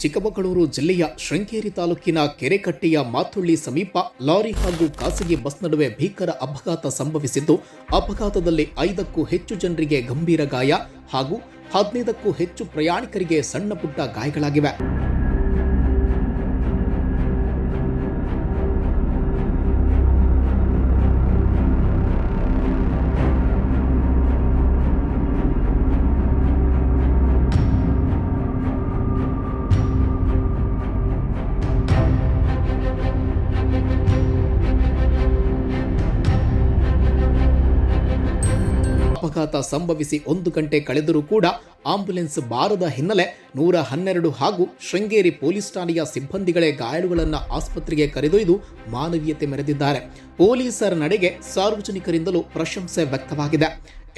ಚಿಕ್ಕಮಗಳೂರು ಜಿಲ್ಲೆಯ ಶೃಂಗೇರಿ ತಾಲೂಕಿನ ಕೆರೆಕಟ್ಟೆಯ ಮಾತುಳ್ಳಿ ಸಮೀಪ ಲಾರಿ ಹಾಗೂ ಖಾಸಗಿ ಬಸ್ ನಡುವೆ ಭೀಕರ ಅಪಘಾತ ಸಂಭವಿಸಿದ್ದು, ಅಪಘಾತದಲ್ಲಿ ಐದಕ್ಕೂ ಹೆಚ್ಚು ಜನರಿಗೆ ಗಂಭೀರ ಗಾಯ ಹಾಗೂ ಹದಿನೈದಕ್ಕೂ ಹೆಚ್ಚು ಪ್ರಯಾಣಿಕರಿಗೆ ಸಣ್ಣ ಪುಟ್ಟ ಗಾಯಗಳಾಗಿವೆ. ಅಪಘಾತ ಸಂಭವಿಸಿ ಒಂದು ಗಂಟೆ ಕಳೆದರೂ ಕೂಡ ಆಂಬ್ಯುಲೆನ್ಸ್ ಬಾರದ ಹಿನ್ನೆಲೆ ನೂರ ಹನ್ನೆರಡು ಹಾಗೂ ಶೃಂಗೇರಿ ಪೊಲೀಸ್ ಠಾಣೆಯ ಸಿಬ್ಬಂದಿಗಳೇ ಗಾಯಾಳುಗಳನ್ನು ಆಸ್ಪತ್ರೆಗೆ ಕರೆದೊಯ್ದು ಮಾನವೀಯತೆ ಮೆರೆದಿದ್ದಾರೆ. ಪೊಲೀಸರ ನಡೆಗೆ ಸಾರ್ವಜನಿಕರಿಂದಲೂ ಪ್ರಶಂಸೆ ವ್ಯಕ್ತವಾಗಿದೆ.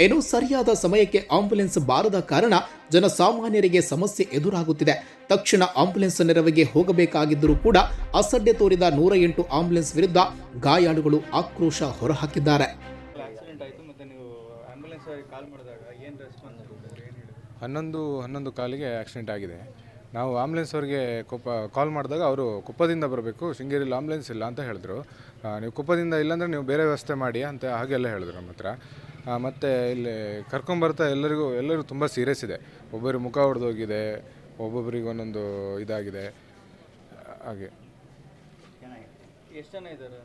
ಏನು ಸರಿಯಾದ ಸಮಯಕ್ಕೆ ಆಂಬ್ಯುಲೆನ್ಸ್ ಬಾರದ ಕಾರಣ ಜನಸಾಮಾನ್ಯರಿಗೆ ಸಮಸ್ಯೆ ಎದುರಾಗುತ್ತಿದೆ. ತಕ್ಷಣ ಆಂಬ್ಯುಲೆನ್ಸ್ ನೆರವಿಗೆ ಹೋಗಬೇಕಾಗಿದ್ದರೂ ಕೂಡ ಅಸಡ್ಡೆ ತೋರಿದ ನೂರ ಎಂಟು ಆಂಬ್ಯುಲೆನ್ಸ್ ವಿರುದ್ಧ ಗಾಯಾಳುಗಳು ಆಕ್ರೋಶ ಹೊರಹಾಕಿದ್ದಾರೆ. ಹನ್ನೊಂದು ಹನ್ನೊಂದು ಕಾಲಿಗೆ ಆಕ್ಸಿಡೆಂಟ್ ಆಗಿದೆ. ನಾವು ಆಂಬುಲೆನ್ಸ್ ಅವ್ರಿಗೆ ಕೊಪ್ಪ ಕಾಲ್ ಮಾಡಿದಾಗ ಅವರು ಕುಪ್ಪದಿಂದ ಬರಬೇಕು ಶೃಂಗೇರಿಲಿ ಆಂಬುಲೆನ್ಸ್ ಇಲ್ಲ ಅಂತ ಹೇಳಿದ್ರು. ನೀವು ಕುಪ್ಪದಿಂದ ಇಲ್ಲಾಂದರೆ ನೀವು ಬೇರೆ ವ್ಯವಸ್ಥೆ ಮಾಡಿ ಅಂತ ಹಾಗೆಲ್ಲ ಹೇಳಿದ್ರು ನಮ್ಮ ಹತ್ರ. ಮತ್ತು ಇಲ್ಲಿ ಕರ್ಕೊಂಬರ್ತಾ ಎಲ್ಲರಿಗೂ ಎಲ್ಲರಿಗೂ ತುಂಬ ಸೀರಿಯಸ್ ಇದೆ. ಒಬ್ಬರು ಮುಖ ಹೊಡೆದೋಗಿದೆ ಒಬ್ಬೊಬ್ಬರಿಗೆ ಒಂದೊಂದು ಇದಾಗಿದೆ. ಹಾಗೆ. ಎಷ್ಟು ಜನ ಇದ್ದಾರೆ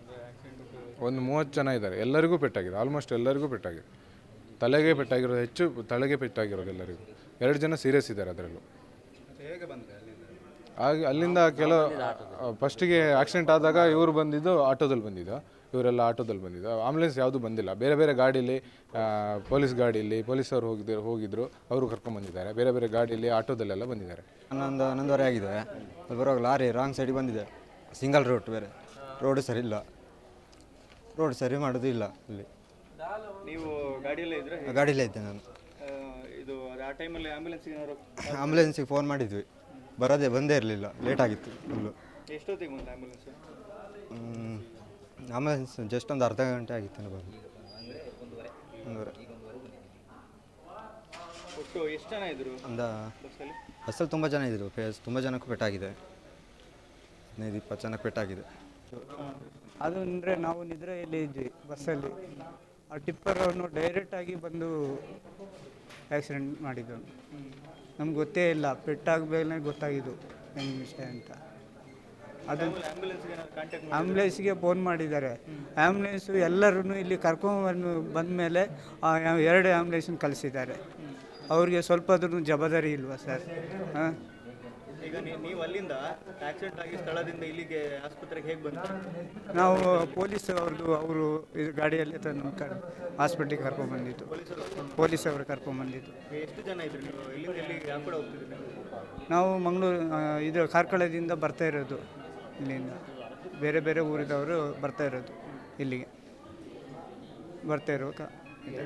ಒಂದು ಮೂವತ್ತು ಜನ ಇದ್ದಾರೆ. ಎಲ್ಲರಿಗೂ ಪೆಟ್ಟಾಗಿದೆ. ಆಲ್ಮೋಸ್ಟ್ ಎಲ್ಲರಿಗೂ ಪೆಟ್ಟಾಗಿದೆ. ತಲೆಗೆ ಪೆಟ್ಟಾಗಿರೋದು ಹೆಚ್ಚು ತಲೆಗೆ ಪೆಟ್ಟಾಗಿರೋದು ಎಲ್ಲರಿಗೂ. ಎರಡು ಜನ ಸೀರಿಯಸ್ ಇದ್ದಾರೆ ಅದರಲ್ಲೂ. ಹೇಗೆ ಬಂದರೆ ಅಲ್ಲಿಂದ ಕೆಲವು ಫಸ್ಟಿಗೆ ಆಕ್ಸಿಡೆಂಟ್ ಆದಾಗ ಇವರು ಬಂದಿದ್ದು ಆಟೋದಲ್ಲಿ ಬಂದಿದ್ದು. ಇವರೆಲ್ಲ ಆಟೋದಲ್ಲಿ ಬಂದಿದ್ದು. ಆಂಬುಲೆನ್ಸ್ ಯಾವುದು ಬಂದಿಲ್ಲ. ಬೇರೆ ಬೇರೆ ಗಾಡೀಲಿ ಪೊಲೀಸ್ ಗಾಡಿಯಲ್ಲಿ ಪೊಲೀಸರು ಹೋಗಿದ್ರು ಹೋಗಿದ್ರು. ಅವರು ಕರ್ಕೊಂಡು ಬಂದಿದ್ದಾರೆ. ಬೇರೆ ಬೇರೆ ಗಾಡಿಯಲ್ಲಿ ಆಟೋದಲ್ಲೆಲ್ಲ ಬಂದಿದ್ದಾರೆ. ಹನ್ನೊಂದು, ಹನ್ನೊಂದುವರೆ ಆಗಿದೆ. ಅಲ್ಲಿ ಬರುವಾಗ ಲಾರಿ ರಾಂಗ್ ಸೈಡಿಗೆ ಬಂದಿದೆ. ಸಿಂಗಲ್ ರೋಡ್ ಬೇರೆ. ರೋಡ್ ಸರಿ ಇಲ್ಲ. ರೋಡ್ ಸರಿ ಮಾಡೋದು ಇಲ್ಲ ಅಲ್ಲಿ. ನೀವು ಗಾಡಿಯಲ್ಲೇ ಇದ್ರೆ? ಗಾಡಿಲೇ ಇದ್ದೆ ನಾನು. ಇದು ಅದು ಆ ಟೈಮಲ್ಲಿ ಆ್ಯಂಬುಲೆನ್ಸ್ಗೆ ಏನಾದ್ರು ಆಂಬುಲೆನ್ಸಿಗೆ ಫೋನ್ ಮಾಡಿದ್ವಿ. ಬರೋದೇ ಬಂದೇ ಇರಲಿಲ್ಲ. ಲೇಟ್ ಆಗಿತ್ತು ಫುಲ್ಲು ಎಷ್ಟೊತ್ತಿಗೆ ಬಂತು ಆಂಬ್ಯುಲೆನ್ಸ್ ಆಂಬುಲೆನ್ಸ್ ಜಸ್ಟ್ ಒಂದು ಅರ್ಧ ಗಂಟೆ ಆಗಿತ್ತು ಬಂದು ಒಂದೂವರೆ. ಒಟ್ಟು ಎಷ್ಟು ಜನ ಇದ್ರು ಒಂದು ಬಸ್ಸಲ್ಲಿ ಬಸ್ಸಲ್ಲಿ ತುಂಬ ಜನ ಇದ್ದರು ಫೇಸ್ ತುಂಬ ಜನಕ್ಕೂ ಪೆಟ್ಟಾಗಿದೆ. ಹದಿನೈದು ಇಪ್ಪತ್ತು ಜನಕ್ಕೆ ಪೆಟ್ಟಾಗಿದೆ. ಅದು ಅಂದರೆ ನಾವು ನಿದ್ರೆಯಲ್ಲಿ ಇದ್ವಿ? ಬಸ್ಸಲ್ಲಿ ಆ ಟಿಪ್ಪರವನ್ನು ಡೈರೆಕ್ಟಾಗಿ ಬಂದು ಆ್ಯಕ್ಸಿಡೆಂಟ್ ಮಾಡಿದ್ದು. ನಮ್ಗೆ ಗೊತ್ತೇ ಇಲ್ಲ ಪೆಟ್ಟಾಗಬೇಕೇ ಗೊತ್ತಾಗಿದ್ದು, ಹೆಂಗ್ ವಿಷಯ ಅಂತ. ಅದು ಆ್ಯಂಬುಲೆನ್ಸ್ಗೆ ಫೋನ್ ಮಾಡಿದ್ದಾರೆ. ಆ್ಯಂಬುಲೆನ್ಸು ಎಲ್ಲರೂ ಇಲ್ಲಿ ಕರ್ಕೊಂಡ್ಬಂದು ಬಂದಮೇಲೆ ಎರಡು ಆ್ಯಂಬುಲೆನ್ಸನ್ನು ಕಳಿಸಿದ್ದಾರೆ. ಅವ್ರಿಗೆ ಸ್ವಲ್ಪ ಅದ್ರೂ ಜವಾಬ್ದಾರಿ ಇಲ್ವಾ ಸರ್? ಹಾಂ? ಈಗ ನೀವು ಅಲ್ಲಿಂದ ಆಕ್ಸಿಡೆಂಟ್ ಆಗಿ ಸ್ಥಳದಿಂದ ಇಲ್ಲಿಗೆ ಆಸ್ಪತ್ರೆಗೆ ಹೇಗೆ ಬಂದ ನಾವು ಪೊಲೀಸ್ ಅವ್ರದ್ದು ಅವರು ಇದು ಗಾಡಿಯಲ್ಲಿ ತಂದು ಕರ್ ಹಾಸ್ಪಿಟ್ಲಿಗೆ ಕರ್ಕೊಂಡ್ಬಂದಿದ್ದು ಪೊಲೀಸ್ ಅವರು ಕರ್ಕೊಂಡ್ಬಂದಿದ್ದು ಎಷ್ಟು ಜನ ಇದ್ರಿ ನೀವು? ಇಲ್ಲಿಂದ ಎಲ್ಲಿಗೆ ಯಾವ ಕಡೆ ಹೋಗ್ತಿದ್ರಿ ನಾವು? ಮಂಗಳೂರು ಇದು ಕಾರ್ಕಳದಿಂದ ಬರ್ತಾ ಇರೋದು ಇಲ್ಲಿಂದ. ಬೇರೆ ಬೇರೆ ಊರಿದವರು ಬರ್ತಾ ಇರೋದು ಇಲ್ಲಿಗೆ. ಬರ್ತಾ ಇರೋಕ ಇದೆ.